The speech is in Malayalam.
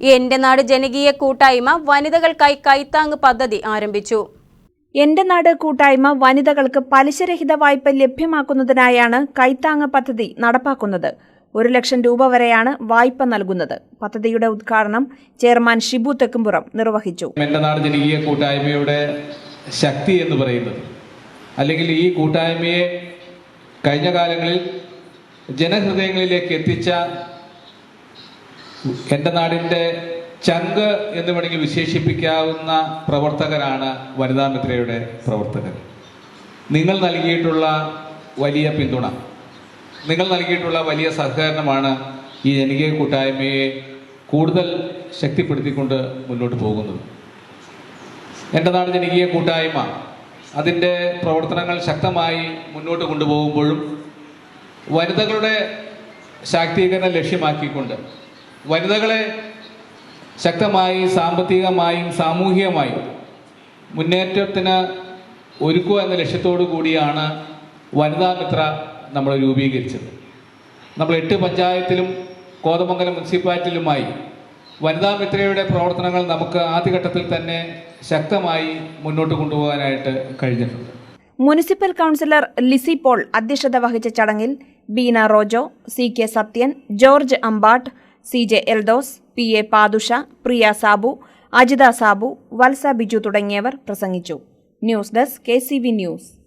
എന്റെ നാട് ജനകീയ കൂട്ടായ്മ വനിതകൾക്കായി കൈത്താങ് പദ്ധതി ആരംഭിച്ചു. എന്റെ നാട് കൂട്ടായ്മ വനിതകൾക്ക് പലിശരഹിത വായ്പ ലഭ്യമാക്കുന്നതിനായാണ് കൈത്താങ് പദ്ധതി നടപ്പാക്കുന്നത്. ഒരു ലക്ഷം രൂപ വരെയാണ് വായ്പ നൽകുന്നത്. പദ്ധതിയുടെ ഉദ്ഘാടനം ചെയർമാൻ ഷിബു തെക്കുംപുറം നിർവഹിച്ചു. എന്റെ നാട് ജനകീയ കൂട്ടായ്മയുടെ ശക്തി എന്ന് പറയുന്നത് അല്ലെങ്കിൽ ഈ കൂട്ടായ്മയെ കഴിഞ്ഞ കാലങ്ങളിൽ ജനഹൃദയങ്ങളിലേക്ക് എത്തിച്ച എന്റെ നാടിന്റെ ചങ്ക് എന്ന് വേണമെങ്കിൽ വിശേഷിപ്പിക്കാവുന്ന പ്രവർത്തകരാണ് വനിതാ മിത്രയുടെ പ്രവർത്തകർ. നിങ്ങൾ നൽകിയിട്ടുള്ള വലിയ പിന്തുണ നിങ്ങൾ നൽകിയിട്ടുള്ള വലിയ സഹകരണമാണ് ഈ ജനകീയ കൂട്ടായ്മയെ കൂടുതൽ ശക്തിപ്പെടുത്തിക്കൊണ്ട് മുന്നോട്ട് പോകുന്നത്. എന്റെ നാട് ജനകീയ കൂട്ടായ്മ അതിന്റെ പ്രവർത്തനങ്ങൾ ശക്തമായി മുന്നോട്ട് കൊണ്ടുപോകുമ്പോഴും വനിതകളുടെ ശാക്തീകരണം ലക്ഷ്യമാക്കിക്കൊണ്ട് വനിതകളെ ശക്തമായി സാമ്പത്തികമായും സാമൂഹികമായും മുന്നേറ്റത്തിന് ഒരുക്കുക എന്ന ലക്ഷ്യത്തോടു കൂടിയാണ് വനിതാ മിത്ര നമ്മൾ രൂപീകരിച്ചത്. നമ്മൾ എട്ട് പഞ്ചായത്തിലും കോതമംഗലം മുനിസിപ്പാലിറ്റിയിലുമായി വനിതാ മിത്രയുടെ പ്രവർത്തനങ്ങൾ നമുക്ക് ആദ്യഘട്ടത്തിൽ തന്നെ ശക്തമായി മുന്നോട്ട് കൊണ്ടുപോകാനായിട്ട് കഴിഞ്ഞിട്ടുണ്ട്. മുനിസിപ്പൽ കൗൺസിലർ ലിസി പോൾ അധ്യക്ഷത വഹിച്ച ചടങ്ങിൽ Beena Rojo C K Sathyan George Ambattu C J Eldhose P A Padusha Priya Sabu Ajitha Sabu Valsa Biju തുടങ്ങിയവർ പ്രസംഗിച്ചു. News desk K news.